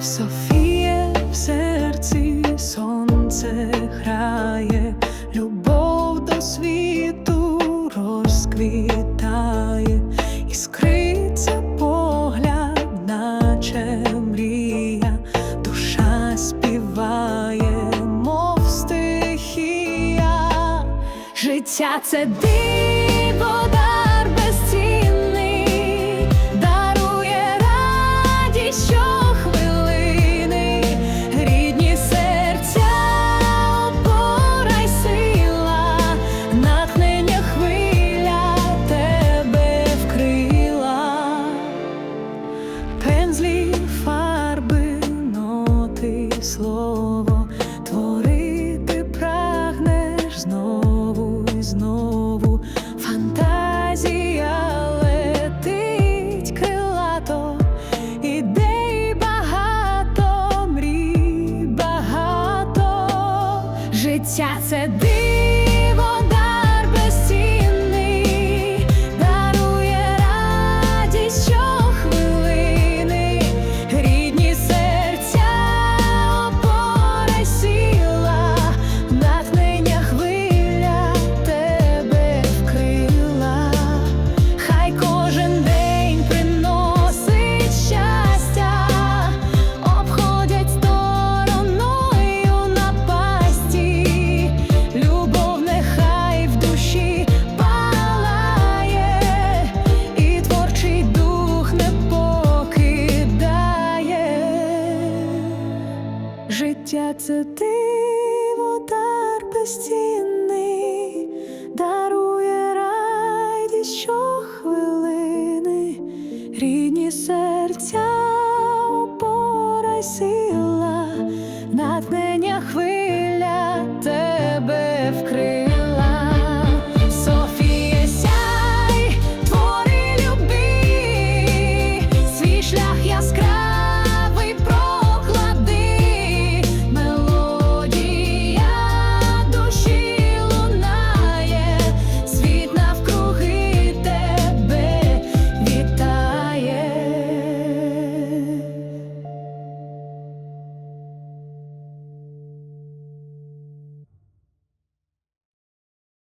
Софія в серці сонце грає, любов до світу розквітає, іскриться погляд, наче мрія, душа співає, мов стихія, життя це диво, слово, творити прагнеш знову і знову. Фантазія летить крилато, ідей багато, мрій багато, життя це диво, Життя це диво, дар безцінний, дарує радість щохвилини, рідні серця, опора й сила.